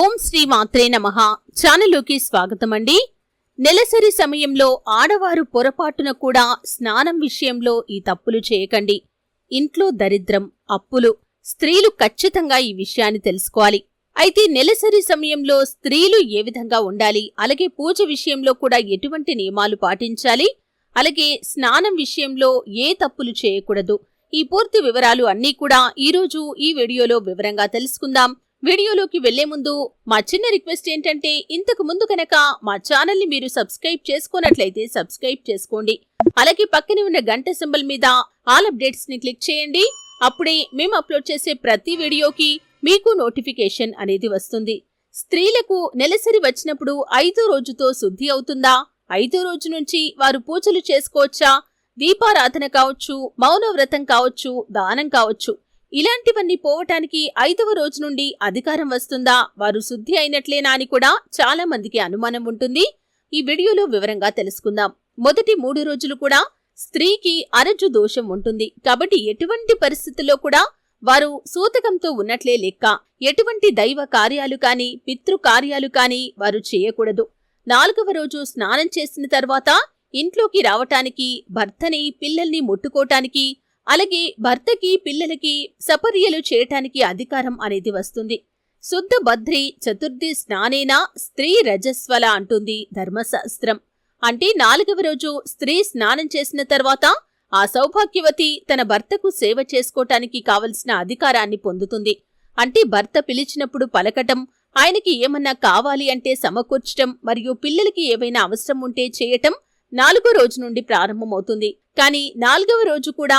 ఓం శ్రీ మాత్రే నమ. ఛానల్లోకి స్వాగతం అండి నెలసరి సమయంలో ఆడవారు పొరపాటున కూడా స్నానం విషయంలో ఈ తప్పులు చేయకండి. ఇంట్లో దరిద్రం అప్పులు స్త్రీలు ఖచ్చితంగా ఈ విషయాన్ని తెలుసుకోవాలి. అయితే నెలసరి సమయంలో స్త్రీలు ఏ విధంగా ఉండాలి? అలాగే పూజ విషయంలో కూడా ఎటువంటి నియమాలు పాటించాలి? అలాగే స్నానం విషయంలో ఏ తప్పులు చేయకూడదు? ఈ పూర్తి వివరాలు అన్నీ కూడా ఈరోజు ఈ వీడియోలో వివరంగా తెలుసుకుందాం. వీడియోలోకి వెళ్ళే ముందు మా చిన్న రిక్వెస్ట్ ఏంటంటే ఇంతకు ముందు కనుక మా ఛానల్ని మీరు సబ్స్క్రైబ్ చేసుకున్నట్లయితే సబ్స్క్రైబ్ చేసుకోండి. అలాగే పక్కనే ఉన్న గంట సింబల్ మీద ఆల్ అప్డేట్స్ని క్లిక్ చేయండి. అప్పుడే మేము అప్లోడ్ చేసే ప్రతి వీడియోకి మీకు నోటిఫికేషన్ అనేది వస్తుంది. స్త్రీలకు నెలసరి వచ్చినప్పుడు ఐదో రోజుతో శుద్ధి అవుతుందా? ఐదో రోజు నుంచి వారు పూజలు చేసుకోవచ్చా? దీపారాధన కావచ్చు మౌనవ్రతం కావచ్చు దానం కావచ్చు. ఇలాంటివన్నీ పోవటానికి ఐదవ రోజు నుండి అధికారం వస్తుందా? వారు శుద్ధి అయినట్లేనా అని కూడా చాలా మందికి అనుమానం ఉంటుంది. ఈ వీడియోలో వివరంగా తెలుసుకుందాం. మొదటి మూడు రోజులు కూడా స్త్రీకి అరజు దోషం ఉంటుంది. కాబట్టి ఎటువంటి పరిస్థితుల్లో కూడా వారు సూతకంతో ఉన్నట్లే లెక్క. ఎటువంటి దైవ కార్యాలు కాని పితృ కార్యాలు కాని వారు చేయకూడదు. నాలుగవ రోజు స్నానం చేసిన తర్వాత ఇంట్లోకి రావటానికి భర్తని పిల్లల్ని ముట్టుకోటానికి అలాగే భర్తకి పిల్లలకి సపర్యలు చేయటానికి అధికారం అనేది వస్తుంది. శుద్ధ భద్రి చతుర్థి స్నానేనా స్త్రీ రజస్వల అంటుంది ధర్మశాస్త్రం. అంటే నాలుగవ రోజు స్త్రీ స్నానం చేసిన తర్వాత ఆ సౌభాగ్యవతి తన భర్తకు సేవ చేసుకోటానికి కావలసిన అధికారాన్ని పొందుతుంది. అంటే భర్త పిలిచినప్పుడు పలకటం ఆయనకి ఏమన్నా కావాలి అంటే సమకూర్చటం మరియు పిల్లలకి ఏవైనా అవసరం ఉంటే చేయటం నాలుగో రోజు నుండి ప్రారంభమవుతుంది. కానీ నాలుగవ రోజు కూడా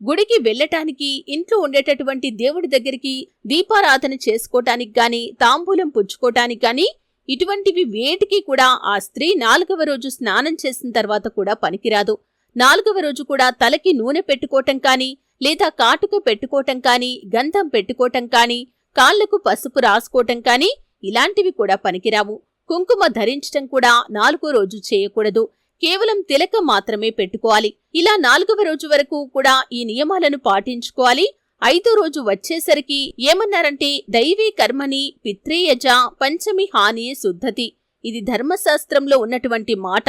గుడికి వెళ్ళటానికి ఇంట్లో ఉండేటటువంటి దేవుడి దగ్గరికి దీపారాధన చేసుకోటానికి గాని తాంబూలం పుచ్చుకోటానికి గాని ఇటువంటివి వేటికి కూడా ఆ స్త్రీ నాలుగవ రోజు స్నానం చేసిన తర్వాత కూడా పనికిరాదు. నాలుగవ రోజు కూడా తలకి నూనె పెట్టుకోవటం కాని లేదా కాటుక పెట్టుకోవటం కాని గంధం పెట్టుకోవటం కాని కాళ్ళకు పసుపు రాసుకోవటం కాని ఇలాంటివి కూడా పనికిరావు. కుంకుమ ధరించటం కూడా నాలుగో రోజు చేయకూడదు. కేవలం తిలకం మాత్రమే పెట్టుకోవాలి. ఇలా నాలుగవ రోజు వరకు కూడా ఈ నియమాలను పాటించుకోవాలి. ఐదో రోజు వచ్చేసరికి ఏమన్నారంటే దైవీ కర్మని పిత్రేయజ పంచమి హాని శుద్ధతి. ఇది ధర్మశాస్త్రంలో ఉన్నటువంటి మాట.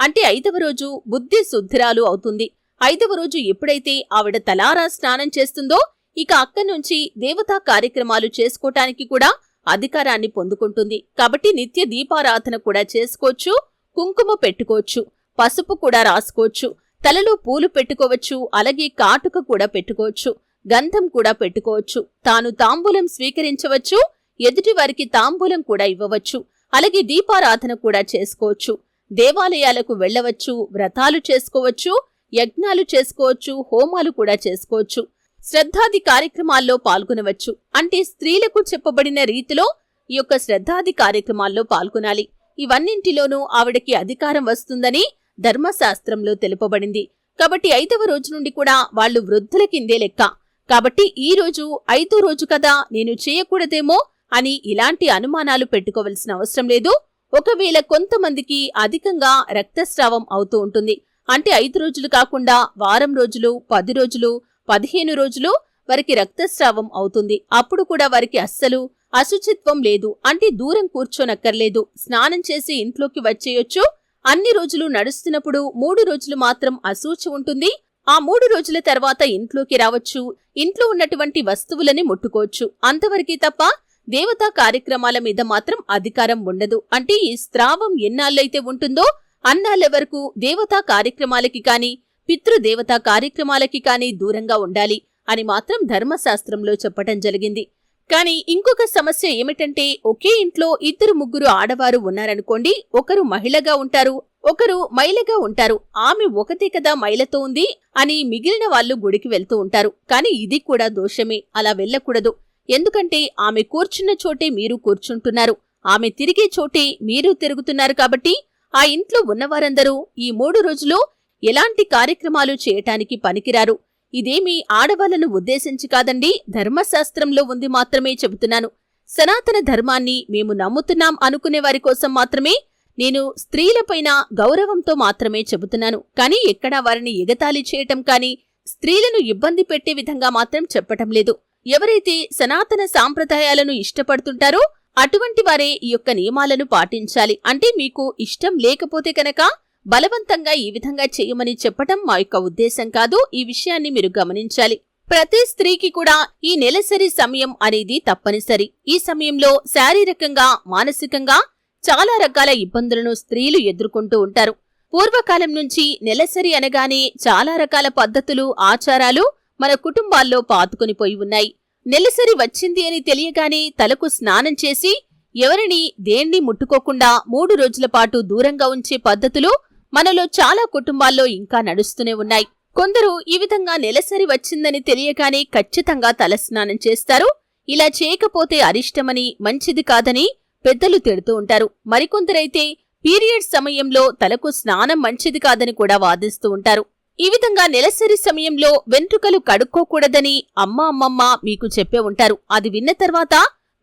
అంటే ఐదవ రోజు బుద్ధి శుద్ధిరాలు అవుతుంది. ఐదవ రోజు ఎప్పుడైతే ఆవిడ తలారా స్నానం చేస్తుందో ఇక అక్క నుంచి దేవతా కార్యక్రమాలు చేసుకోటానికి కూడా అధికారాన్ని పొందుకుంటుంది. కాబట్టి నిత్య దీపారాధన కూడా చేసుకోవచ్చు. కుంకుమ పెట్టుకోవచ్చు పసుపు కూడా రాసుకోవచ్చు తలలో పూలు పెట్టుకోవచ్చు అలాగే కాటుక కూడా పెట్టుకోవచ్చు గంధం కూడా పెట్టుకోవచ్చు. తాను తాంబూలం స్వీకరించవచ్చు ఎదుటివారికి తాంబూలం కూడా ఇవ్వవచ్చు అలాగే దీపారాధన కూడా చేసుకోవచ్చు. దేవాలయాలకు వెళ్ళవచ్చు వ్రతాలు చేసుకోవచ్చు యజ్ఞాలు చేసుకోవచ్చు హోమాలు కూడా చేసుకోవచ్చు. శ్రద్ధాది కార్యక్రమాల్లో పాల్గొనవచ్చు. అంటే స్త్రీలకు చెప్పబడిన రీతిలో ఈ యొక్క శ్రద్ధాది కార్యక్రమాల్లో పాల్గొనాలి. ఇవన్నింటిలోనూ ఆవిడకి అధికారం వస్తుందని ధర్మశాస్త్రంలో తెలుపబడింది. కాబట్టి ఐదవ రోజు నుండి కూడా వాళ్ళు వృద్ధుల కిందే లెక్క. కాబట్టి ఈ రోజు ఐదో రోజు కదా నేను చేయకూడదేమో అని ఇలాంటి అనుమానాలు పెట్టుకోవలసిన అవసరం లేదు. ఒకవేళ కొంతమందికి అధికంగా రక్తస్రావం అవుతూ ఉంటుంది. అంటే ఐదు రోజులు కాకుండా వారం రోజులు పది రోజులు పదిహేను రోజులు వారికి రక్తస్రావం అవుతుంది. అప్పుడు కూడా వారికి అస్సలు అశుచిత్వం లేదు అంటే దూరం కూర్చోనక్కర్లేదు. స్నానం చేసి ఇంట్లోకి వచ్చేయొచ్చు. అన్ని రోజులు నడుస్తున్నప్పుడు మూడు రోజులు మాత్రం అశూచి ఉంటుంది. ఆ మూడు రోజుల తర్వాత ఇంట్లోకి రావచ్చు. ఇంట్లో ఉన్నటువంటి వస్తువులని ముట్టుకోవచ్చు. అంతవరకే తప్ప దేవతా కార్యక్రమాల మీద మాత్రం అధికారం ఉండదు. అంటే ఈ స్త్రావం ఎన్నాళ్ళైతే ఉంటుందో అన్నాళ్ళ వరకు దేవతా కార్యక్రమాలకి కాని పితృదేవతా కార్యక్రమాలకి కాని దూరంగా ఉండాలి అని మాత్రం ధర్మశాస్త్రంలో చెప్పటం జరిగింది. కానీ ఇంకొక సమస్య ఏమిటంటే ఒకే ఇంట్లో ఇద్దరు ముగ్గురు ఆడవారు ఉన్నారనుకోండి ఒకరు మహిళగా ఉంటారు ఒకరు మైలగా ఉంటారు. ఆమె ఒకతే కదా మైలతో ఉంది అని మిగిలిన వాళ్ళు గుడికి వెళ్తూ ఉంటారు. కానీ ఇది కూడా దోషమే. అలా వెళ్ళకూడదు. ఎందుకంటే ఆమె కూర్చున్న చోటే మీరు కూర్చుంటున్నారు. ఆమె తిరిగే చోటే మీరు తిరుగుతున్నారు కాబట్టి ఆ ఇంట్లో ఉన్నవారందరూ ఈ మూడు రోజులు ఎలాంటి కార్యక్రమాలు చేయటానికి పనికిరారు. ఇదేమీ ఆడవాళ్ళను ఉద్దేశించి కాదండి ధర్మశాస్త్రంలో ఉంది మాత్రమే చెబుతున్నాను. సనాతన ధర్మాన్ని మేము నమ్ముతున్నాం అనుకునే వారి కోసం మాత్రమే నేను స్త్రీలపైన గౌరవంతో మాత్రమే చెబుతున్నాను. కానీ ఎక్కడా వారిని ఎగతాళి చేయటం కానీ స్త్రీలను ఇబ్బంది పెట్టే విధంగా మాత్రం చెప్పటం లేదు. ఎవరైతే సనాతన సాంప్రదాయాలను ఇష్టపడుతుంటారో అటువంటి వారే ఈ యొక్క నియమాలను పాటించాలి. అంటే మీకు ఇష్టం లేకపోతే కనుక బలవంతంగా ఈ విధంగా చేయమని చెప్పటం మా యొక్క ఉద్దేశం కాదు. ఈ విషయాన్ని మీరు గమనించాలి. ప్రతి స్త్రీకి కూడా ఈ నెలసరి సమయం అనేది తప్పనిసరి. ఈ సమయంలో శారీరకంగా మానసికంగా చాలా రకాల ఇబ్బందులను స్త్రీలు ఎదుర్కొంటూ ఉంటారు. పూర్వకాలం నుంచి నెలసరి అనగానే చాలా రకాల పద్ధతులు ఆచారాలు మన కుటుంబాల్లో పాతుకునిపోయి ఉన్నాయి. నెలసరి వచ్చింది అని తెలియగానే తలకు స్నానం చేసి ఎవరిని దేన్ని ముట్టుకోకుండా మూడు రోజుల పాటు దూరంగా ఉంచే పద్ధతులు మనలో చాలా కుటుంబాల్లో ఇంకా నడుస్తూనే ఉన్నాయి. కొందరు ఈ విధంగా నెలసరి వచ్చిందని తెలియగానే ఖచ్చితంగా తలస్నానం చేస్తారు. ఇలా చేయకపోతే అరిష్టమని మంచిది కాదని పెద్దలు తిడుతూ ఉంటారు. మరికొందరైతే పీరియడ్ సమయంలో తలకు స్నానం మంచిది కాదని కూడా వాదిస్తూ ఉంటారు. ఈ విధంగా నెలసరి సమయంలో వెంట్రుకలు కడుక్కోకూడదని అమ్మ అమ్మమ్మ మీకు చెప్పే ఉంటారు. అది విన్న తర్వాత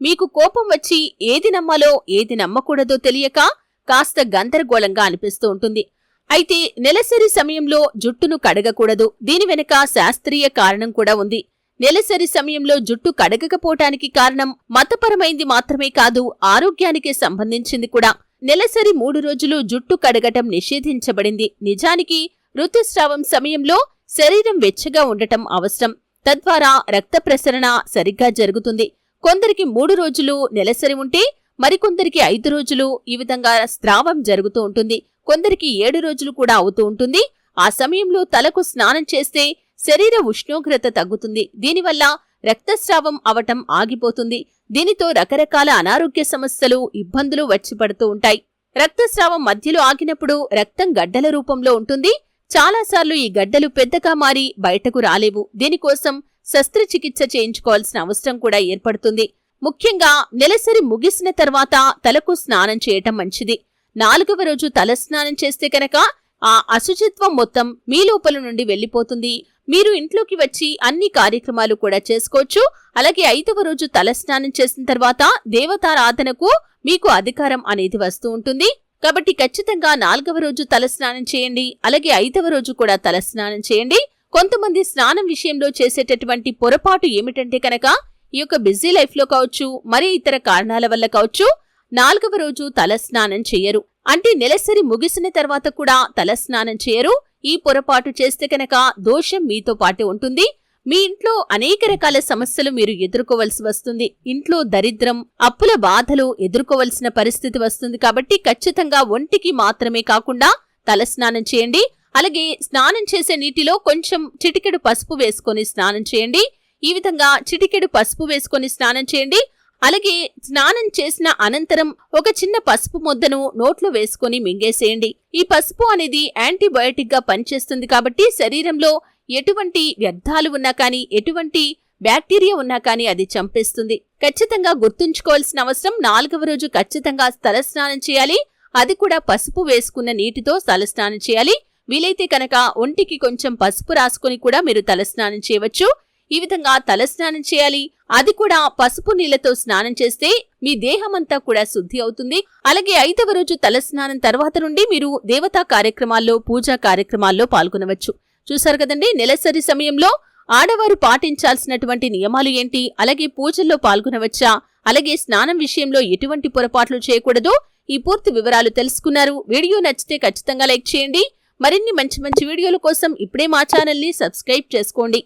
మీకు కోపం వచ్చి ఏది నమ్మాలో ఏది నమ్మకూడదో తెలియక కాస్త గందరగోళంగా అనిపిస్తూ ఉంటుంది. అయితే నెలసరి సమయంలో జుట్టును కడగకూడదు. దీని వెనుక శాస్త్రీయ కారణం కూడా ఉంది. నెలసరి సమయంలో జుట్టు కడగకపోవటానికి కారణం మతపరమైంది మాత్రమే కాదు ఆరోగ్యానికి సంబంధించింది కూడా. నెలసరి మూడు రోజులు జుట్టు కడగటం నిషేధించబడింది. నిజానికి ఋతుస్రావం సమయంలో శరీరం వెచ్చగా ఉండటం అవసరం. తద్వారా రక్త ప్రసరణ సరిగ్గా జరుగుతుంది. కొందరికి మూడు రోజులు నెలసరి ఉంటే మరికొందరికి ఐదు రోజులు ఈ విధంగా స్రావం జరుగుతూ ఉంటుంది. కొందరికి ఏడు రోజులు కూడా అవుతూ ఉంటుంది. ఆ సమయంలో తలకు స్నానం చేస్తే శరీర ఉష్ణోగ్రత తగ్గుతుంది. దీనివల్ల రక్తస్రావం అవటం ఆగిపోతుంది. దీనితో రకరకాల అనారోగ్య సమస్యలు ఇబ్బందులు వచ్చి పడుతూ ఉంటాయి. రక్తస్రావం మధ్యలో ఆగినప్పుడు రక్తం గడ్డల రూపంలో ఉంటుంది. చాలాసార్లు ఈ గడ్డలు పెద్దగా మారి బయటకు రాలేవు. దీనికోసం శస్త్రచికిత్స చేయించుకోవాల్సిన అవసరం కూడా ఏర్పడుతుంది. ముఖ్యంగా నెలసరి ముగిసిన తర్వాత తలకు స్నానం చేయటం మంచిది. నాలుగవ రోజు తలస్నానం చేస్తే కనుక ఆ అశుచిత్వం మొత్తం మీ లోపల నుండి వెళ్ళిపోతుంది మీరు ఇంట్లోకి వచ్చి అన్ని కార్యక్రమాలు కూడా చేసుకోవచ్చు. అలాగే ఐదవ రోజు తలస్నానం చేసిన తర్వాత దేవతారాధనకు మీకు అధికారం అనేది వస్తూ ఉంటుంది. కాబట్టి ఖచ్చితంగా నాలుగవ రోజు తలస్నానం చేయండి. అలాగే ఐదవ రోజు కూడా తలస్నానం చేయండి. కొంతమంది స్నానం విషయంలో చేసేటటువంటి పొరపాటు ఏమిటంటే కనుక ఈ యొక్క బిజీ లైఫ్లో కావచ్చు మరి ఇతర కారణాల వల్ల కావచ్చు నాలుగవ రోజు తలస్నానం చేయరు. అంటే నెలసరి ముగిసిన తర్వాత కూడా తలస్నానం చేయరు. ఈ పొరపాటు చేస్తే కనుక దోషం మీతో పాటు ఉంటుంది. మీ ఇంట్లో అనేక రకాల సమస్యలు మీరు ఎదుర్కోవలసి వస్తుంది. ఇంట్లో దరిద్రం అప్పుల బాధలు ఎదుర్కోవలసిన పరిస్థితి వస్తుంది కాబట్టి ఖచ్చితంగా ఒంటికి మాత్రమే కాకుండా తలస్నానం చేయండి. అలాగే స్నానం చేసే నీటిలో కొంచెం చిటికెడు పసుపు వేసుకొని స్నానం చేయండి. ఈ విధంగా చిటికెడు పసుపు వేసుకొని స్నానం చేయండి. అలాగే స్నానం చేసిన అనంతరం ఒక చిన్న పసుపు ముద్దను నోట్లో వేసుకొని మింగేసేయండి. ఈ పసుపు అనేది యాంటీబయోటిక్గా పనిచేస్తుంది కాబట్టి శరీరంలో ఎటువంటి వ్యర్థాలు ఉన్నా కానీ ఎటువంటి బ్యాక్టీరియా ఉన్నా కానీ అది చంపేస్తుంది. ఖచ్చితంగా గుర్తుంచుకోవాల్సిన అవసరం నాలుగవ రోజు ఖచ్చితంగా తలస్నానం చేయాలి. అది కూడా పసుపు వేసుకున్న నీటితో తలస్నానం చేయాలి. వీలైతే కనుక ఒంటికి కొంచెం పసుపు రాసుకొని కూడా మీరు తలస్నానం చేయవచ్చు. ఈ విధంగా తలస్నానం చేయాలి. అది కూడా పసుపు నీళ్ళతో స్నానం చేస్తే మీ దేహమంతా కూడా శుద్ధి అవుతుంది. అలాగే ఐదవ రోజు తలస్నానం తర్వాత నుండి మీరు దేవతా కార్యక్రమాల్లో పూజా కార్యక్రమాల్లో పాల్గొనవచ్చు. చూశారు కదండి నెలసరి సమయంలో ఆడవారు పాటించాల్సినటువంటి నియమాలు ఏంటి? అలాగే పూజల్లో పాల్గొనవచ్చా? అలాగే స్నానం విషయంలో ఎటువంటి పొరపాట్లు చేయకూడదు? ఈ పూర్తి వివరాలు తెలుసుకున్నారు. వీడియో నచ్చితే ఖచ్చితంగా లైక్ చేయండి. మరిన్ని మంచి మంచి వీడియోల కోసం ఇప్పుడే మా ఛానల్ని సబ్స్క్రైబ్ చేసుకోండి.